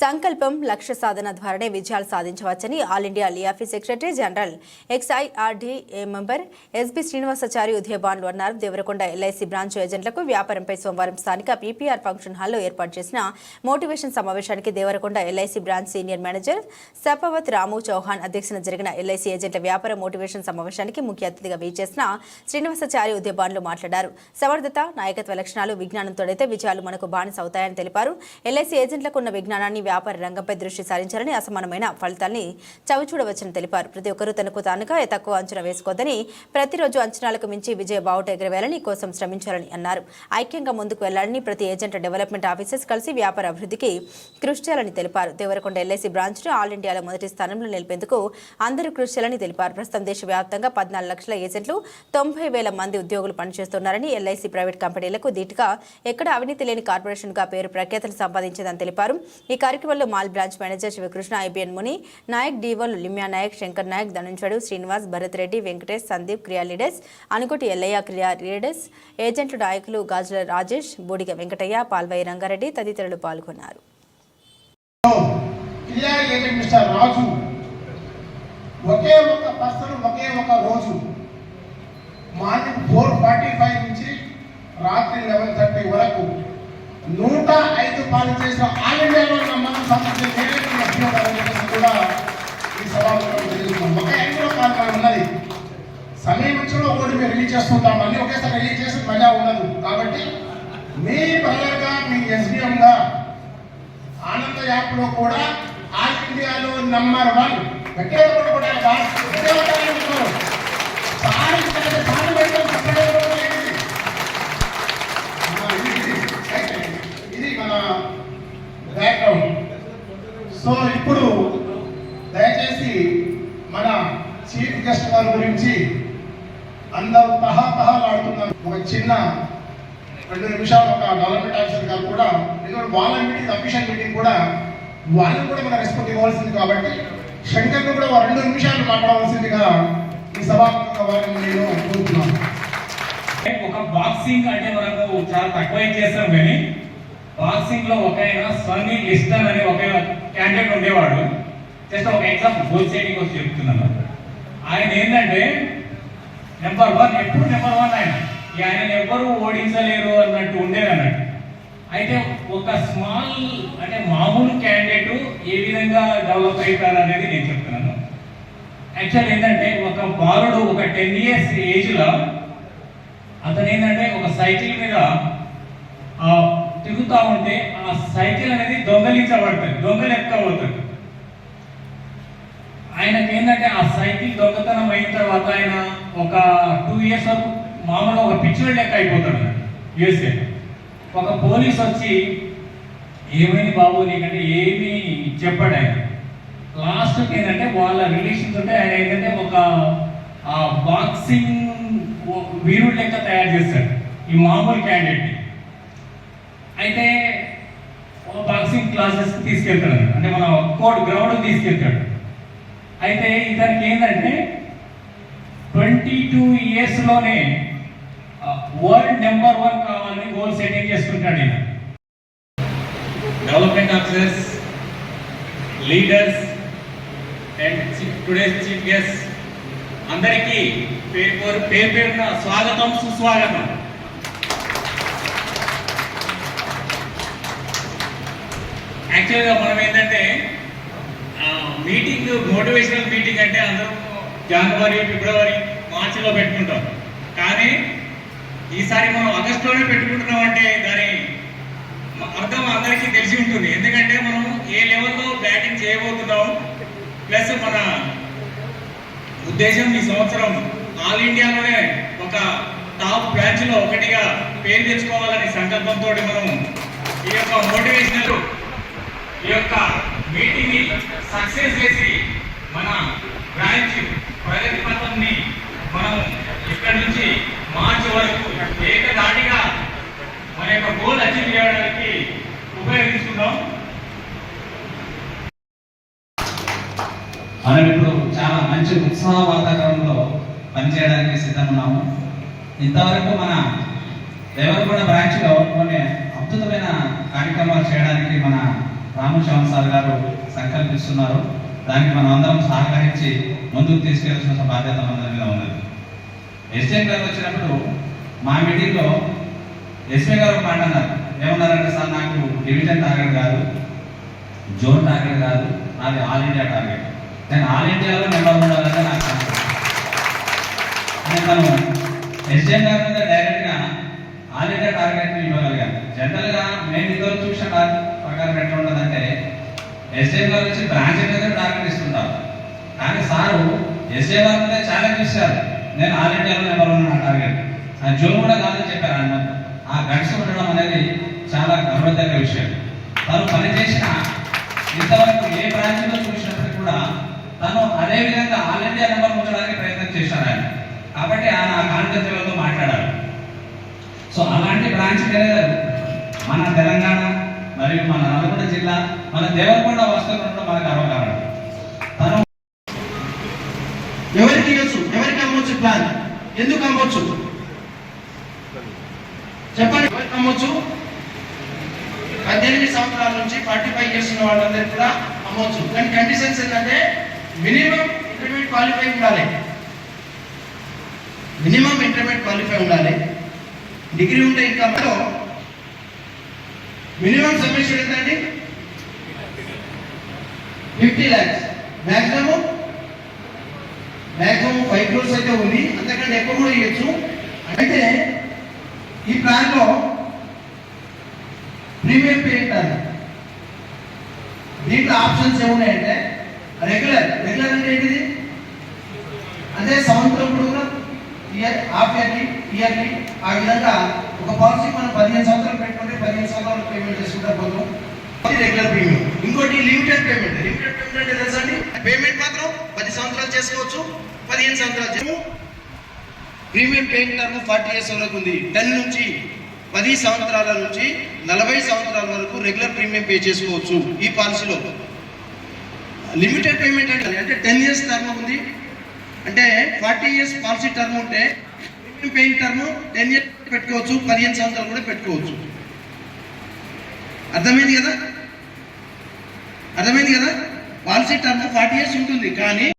సంకల్పం లక్ష్య సాధన ద్వారానే విజయాలు సాధించవచ్చని all India LIAFI secretary general ex IRDA member S B Srinivasachari Udayabhanulu అన్నారు. దేవరకొండ ఎల్ఐసి బ్రాంచ్ ఏజెంట్లకు వ్యాపారంపై సోమవారం స్థానిక పీపీఆర్ ఫంక్షన్ హాల్లో ఏర్పాటు చేసిన మోటివేషన్ సమావేశానికి Devarakonda LIC branch senior manager Sapavath Ramu Chauhan అధ్యక్షతన జరిగిన ఎల్ఐసి ఏజెంట్ల వ్యాపార మోటివేషన్ సమావేశానికి ముఖ్య అతిథిగా వీచేసిన శ్రీనివాసాచారి ఉదయభాన్లు మాట్లాడారు. సమర్థత నాయకత్వ లక్షణాలు విజ్ఞానంతోడైతే విజయాలు మనకు బానిస అవుతాయని తెలిపారు. ఎల్ఐసి ఏజెంట్లకు ఉన్న విజ్ఞానాన్ని వ్యాపార రంగంపై దృష్టి సారించాలని అసమానమైన ఫలితాల్ని చవిచూడవచ్చని తెలిపారు. ప్రతి ఒక్కరూ తనకు తానుగా తక్కువ అంచనా వేసుకోవద్దని ప్రతిరోజు అంచనాలకు మించి విజయ బావుట ఎగరవేయాలని కోసం శ్రమించాలని అన్నారు. ఐక్యంగా ముందుకు వెళ్ళాలని ప్రతి ఏజెంట్ డెవలప్మెంట్ ఆఫీసర్స్ కలిసి వ్యాపార అభివృద్ధికి కృషి చేయాలని తెలిపారు. దేవరకొండ ఎల్ఐసి బ్రాంచ్ను ఆల్ ఇండియాలో మొదటి స్థానంలో నిలిపేందుకు అందరూ కృషి చేయాలని తెలిపారు. ప్రస్తుతం దేశవ్యాప్తంగా పద్నాలుగు లక్షల ఏజెంట్లు తొంభై వేల మంది ఉద్యోగులు పనిచేస్తున్నారని ఎల్ఐసి ప్రైవేట్ కంపెనీలకు ధీటుగా ఎక్కడ అవినీతి లేని కార్పొరేషన్గా పేరు ప్రఖ్యాతలు సంపాదించిందని తెలిపారు. ఈ కార్యక్రమంలో Mal branch manager Sivakrishna IBN Muni Naik డీవోలు లిమ్యా Naik Shankar Naik ధనుంచడు Srinivas Bharat Reddy Venkatesh Sandeep క్రియా లీడర్స్ అనుకోటి ఎల్లయ్య క్రియా లీడర్స్ ఏజెంట్లు నాయకులు గాజుల రాజేష్ బూడిగ వెంకటయ్య పాల్వై రంగారెడ్డి తదితరులు పాల్గొన్నారు. ఒకే ఒక పర్సన్ ఒకే ఒక రోజు మార్నింగ్ ఫోర్ ఫార్టీ ఫైవ్ నుంచి రాత్రి లెవెన్ థర్టీ వరకు నూట ఐదు పాలు చేసిన ఆల్ ఇండియాలో నమ్మకం సంబంధించిన కూడా ఈ సభాముఖంగా తెలియజేస్తున్నాం ఒక ఎంతో కాలం ఉన్నది. సమయం ఒకటి మేము రిలీజ్ చేస్తుంటాం. మళ్ళీ ఒకేసారి రిలీజ్ చేసి మజా ఉండదు. కాబట్టి మీ ప్రజలుగా మీ ఎస్డిఎం ఆనంద యాప్లో కూడా ఆల్ ఇండియాలో నంబర్ వన్ గట్టిగా కూడా అందరూ తహాతహాలాడుతున్నారు ఒక చిన్న రెండు నిమిషాలు ఒక డెవలప్మెంట్ ఆఫీసర్ గారు కూడా ఎందుకంటే వాళ్ళ మీటింగ్ అఫీషియల్ మీటింగ్ కూడా వాళ్ళని కూడా మనం రెస్పెక్ట్ ఇవ్వాల్సింది కాబట్టి శంకర్ కూడా రెండు నిమిషాలు మాట్లాడవలసిందిగా ఈ సభాముఖంగా వారిని నేను కోరుతున్నాను. ఒక బాక్సింగ్ అంటే మనకు చాలా తక్కువ చేస్తాం కానీ బాక్సింగ్లో ఒక ఆయన స్వర్ణి అనే ఒక క్యాండిడేట్ ఉండేవాడు. జస్ట్ ఒక ఎగ్జాంపుల్ గోల్ సైడింగ్ వచ్చి చెప్తున్నాను. ఆయన ఏంటంటే నెంబర్ వన్ ఎప్పుడు నెంబర్ వన్ ఆయన? ఆయన ఎవ్వరు ఓడించలేరు అన్నట్టు ఉండేది అన్నట్టు. అయితే ఒక స్మాల్ అంటే మామూలు క్యాండిడేట్ ఏ విధంగా డెవలప్ అవుతారు అనేది నేను చెప్తున్నాను. యాక్చువల్ ఏంటంటే ఒక బాలుడు ఒక టెన్ ఇయర్స్ ఏజ్లో అతను ఏంటంటే ఒక సైకిల్ మీద తిరుగుతూ ఉంటే ఆ సైకిల్ అనేది దొంగలించబడుతుంది దొంగలు ఎక్కబోతుంది ఆయనకి ఏంటంటే ఆ సైకిల్ దొంగతనం అయిన తర్వాత ఆయన ఒక టూ ఇయర్స్ వరకు మామూలుగా ఒక పిచ్చివాడు లెక్క అయిపోతాడు. యూఎస్ఏ ఒక పోలీస్ వచ్చి ఏమైంది బాబు నీకంటే ఏమీ చెప్పాడు ఆయన? లాస్ట్కి ఏంటంటే వాళ్ళ రిలేషన్స్ ఉంటే ఆయన ఏంటంటే ఒక ఆ బాక్సింగ్ వీరుడు లెక్క తయారు చేస్తాడు ఈ మామూలు క్యాండిడేట్ని అయితే బాక్సింగ్ క్లాసెస్ తీసుకెళ్తాడు. అంటే మన కోర్ట్ గ్రౌండ్ తీసుకెళ్తాడు. అయితే ఇతనికి ఏంటంటే ట్వంటీ టూ ఇయర్స్లోనే వరల్డ్ నెంబర్ వన్ కావాలని గోల్ సెట్టింగ్ చేసుకుంటాడు ఈయన. Development officers leaders and today's chief guest అందరికీ పేరు పేరు పేరున స్వాగతం సుస్వాగతం. యాక్చువల్గా మనం ఏంటంటే మోటివేషనల్ మీటింగ్ అంటే అందరూ జనవరి ఫిబ్రవరి మార్చిలో పెట్టుకుంటాం కానీ ఈసారి మనం ఆగస్టులోనే పెట్టుకుంటున్నాం అంటే దాని అర్థం అందరికీ తెలిసి ఉంటుంది. ఎందుకంటే మనం ఏ లెవెల్లో బ్యాటింగ్ చేయబోతున్నాం ప్లస్ మన ఉద్దేశం ఈ సంవత్సరం ఆల్ ఇండియాలోనే ఒక టాప్ బ్రాంచ్లో ఒకటిగా పేరు తెచ్చుకోవాలనే సంకల్పంతో మనం ఈ యొక్క మోటివేషనల్ ఈ యొక్క మీటింగ్ని సక్సెస్ చేసి మన బ్రాంచ్ ప్రగతి పథంని మనం ఇక్కడి నుంచి మార్చి వరకు ఏకదాటిగా మన యొక్క గోల్ అచీవ్ చేయడానికి తీసుకుందాం మనం ఇప్పుడు చాలా మంచి ఉత్సాహ వాతావరణంలో పనిచేయడానికి సిద్ధమున్నాము ఉన్నాము. ఇంతవరకు మన దేవరకొండ బ్రాంచ్లో కొన్ని అద్భుతమైన కార్యక్రమాలు చేయడానికి మన రామశ్యామ్ సార్ గారు సంకల్పిస్తున్నారు. దానికి మనం అందరం సహకరించి ముందుకు తీసుకెళ్ళాల్సిన బాధ్యత మన మీద ఉన్నది. ఎస్ఎం గారు వచ్చినప్పుడు మా మీటింగ్లో ఎస్ఐ గారు ఒక మాట అన్నారు. ఏమన్నారంటే డివిజన్ టార్గెట్ కాదు జోన్ టార్గెట్ కాదు నాది ఆల్ ఇండియా టార్గెట్ నేను ఆల్ ఇండియాలో నెంబర్ ఉండాలని నాకు తను ఎస్జెన్ గారి మీద ఆల్ ఇండియా టార్గెట్ ఇవ్వగలిగాను. జనరల్గా మేము ఇద్దరు చూసిన ప్రకారం ఎట్లా ఉంటుందంటే ఎస్జెన్ గారు వచ్చి బ్రాంచ్ మీద టార్గెట్ ఇస్తుంటారు. కానీ సారు ఎస్జెన్ గారి మీద ఛాలెంజ్ ఇస్తారు నేను ఆల్ ఇండియాలో నెంబర్ వన్ నా టార్గెట్ ఆ జోన్ కూడా కాదని చెప్పారు అన్న ఆ గడిచి ఉండడం అనేది చాలా గర్వదగ్గ విషయం. తను పనిచేసిన ఇంతవరకు ఏ బ్రాంచ్లో చూసినప్పటికీ కూడా తను అదే విధంగా ఆల్ ఇండియా నెంబర్ ఉంచడానికి ప్రయత్నం చేశారు ఆయన. కాబట్టి ఆయన ఆ కాన్ఫరెన్స్లతో మాట్లాడారు. సో అలాంటి బ్రాంచ్ తెలియదు. మన తెలంగాణ మరియు మన నల్గొండ జిల్లా మన దేవరకొండ వస్తువులు మన గర్వకారణం. తను ఎవరికి ఇవ్వచ్చు ఎవరికి అమ్మొచ్చు ప్లాన్? ఎందుకు అమ్మొచ్చు? చెప్పండి. ఎవరికి అమ్మొచ్చు? పద్దెనిమిది సంవత్సరాల నుంచి ఫార్టీ ఫైవ్ ఇయర్స్ ఉన్న వాళ్ళందరికీ కూడా అమ్మవచ్చు. కానీ కండిషన్స్ ఏంటంటే మినిమం ఇంటర్మీడియట్ క్వాలిఫై ఉండాలి. మినిమం ఇంటర్మీడియట్ క్వాలిఫై ఉండాలి. డిగ్రీ ఉంటే ఇంకా మినిమం సబ్మిషన్ ఎంతండి fifty lakhs maximum maximum five crores అయితే ఉంది. అంతకంటే ఎక్కువ కూడా ఇవ్వచ్చు. అయితే ఈ ప్లాన్లో ప్రీమియం పే అంటారు దీంట్లో ఆప్షన్స్ ఏమున్నాయంటే రెగ్యులర్ రెగ్యులర్ అంటే ఏంటిది? అంటే సంవత్సరం పొడవునా ఇయర్ హాఫ్ ఇయర్లీ ఇయర్లీ ఆ విధంగా ఒక పాలసీ మనం పదిహేను సంవత్సరాలు పెట్టుకుంటే పదిహేను సంవత్సరాలు పేమెంట్ చేసుకుంటా పోతాం. రెగ్యులర్ ప్రీమియం ఇంకోటి లిమిటెడ్ పేమెంట్ లిమిటెడ్ పేమెంట్ అంటే తెలుసా అండి? పేమెంట్ మాత్రం పది సంవత్సరాలు చేసుకోవచ్చు పదిహేను సంవత్సరాలు premium payment term forty years వరకు ఉంది. టెన్ నుంచి పది సంవత్సరాల నుంచి నలభై సంవత్సరాల వరకు రెగ్యులర్ ప్రీమియం పే చేసుకోవచ్చు ఈ పాలసీలో. లిమిటెడ్ పేమెంట్ అంటే అంటే టెన్ ఇయర్స్ టర్మ్ ఉంది. అంటే ఫార్టీ ఇయర్స్ పాలసీ టర్మ్ ఉంటే premium paying term ten years పెట్టుకోవచ్చు పదిహేను సంవత్సరాలు కూడా పెట్టుకోవచ్చు. అర్థమైంది కదా? అర్థమైంది కదా? పాలసీ టర్మ్ ఫార్టీ ఇయర్స్ ఉంటుంది కానీ